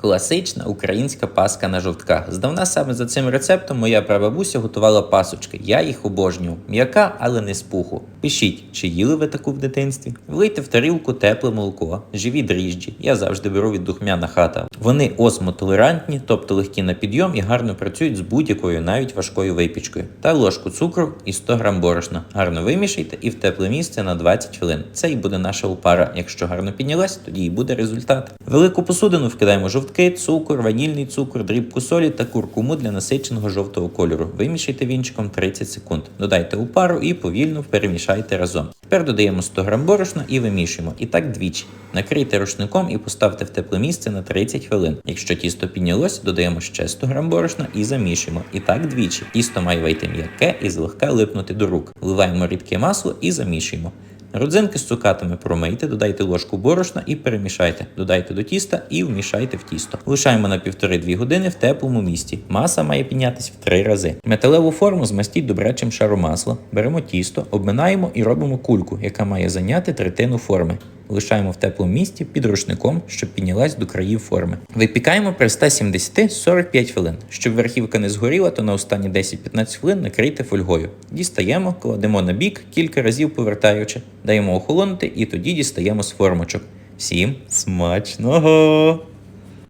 Класична українська паска на жовтках. Здавна саме за цим рецептом моя прабабуся готувала пасочки. Я їх обожнював. М'яка, але не з пуху. Пишіть, чи їли ви таку в дитинстві? Влийте в тарілку тепле молоко, живі дріжджі. Я завжди беру від духмяна хата. Вони осмотолерантні, тобто легкі на підйом і гарно працюють з будь-якою, навіть важкою випічкою. Та ложку цукру і 100 грам борошна. Гарно вимішайте і в тепле місце на 20 хвилин. Це і буде наша опара. Якщо гарно піднялась, тоді і буде результат. Велику посудину вкидаємо жовтки, цукор, ванільний цукор, дрібку солі та куркуму для насиченого жовтого кольору. Вимішайте вінчиком 30 секунд. Додайте у пару і повільно перемішайте разом. Тепер додаємо 100 грам борошна і вимішуємо. І так двічі. Накрийте рушником і поставте в тепле місце на 30 хвилин. Якщо тісто піднялось, додаємо ще 100 грам борошна і замішуємо. І так двічі. Тісто має вийти м'яке і злегка липнути до рук. Вливаємо рідке масло і замішуємо. Родзинки з цукатами промийте, додайте ложку борошна і перемішайте. Додайте до тіста і вмішайте в тісто. Лишаємо на 1,5-2 години в теплому місці. Маса має піднятися в 3 рази. Металеву форму змастіть добрячим шаром масла. Беремо тісто, обминаємо і робимо кульку, яка має зайняти третину форми. Лишаємо в теплому місці під рушником, щоб піднялась до країв форми. Випікаємо при 170 45 хвилин. Щоб верхівка не згоріла, то на останні 10-15 хвилин накрийте фольгою. Дістаємо, кладемо на бік, кілька разів повертаючи, даємо охолонути і тоді дістаємо з формочок. Всім смачного!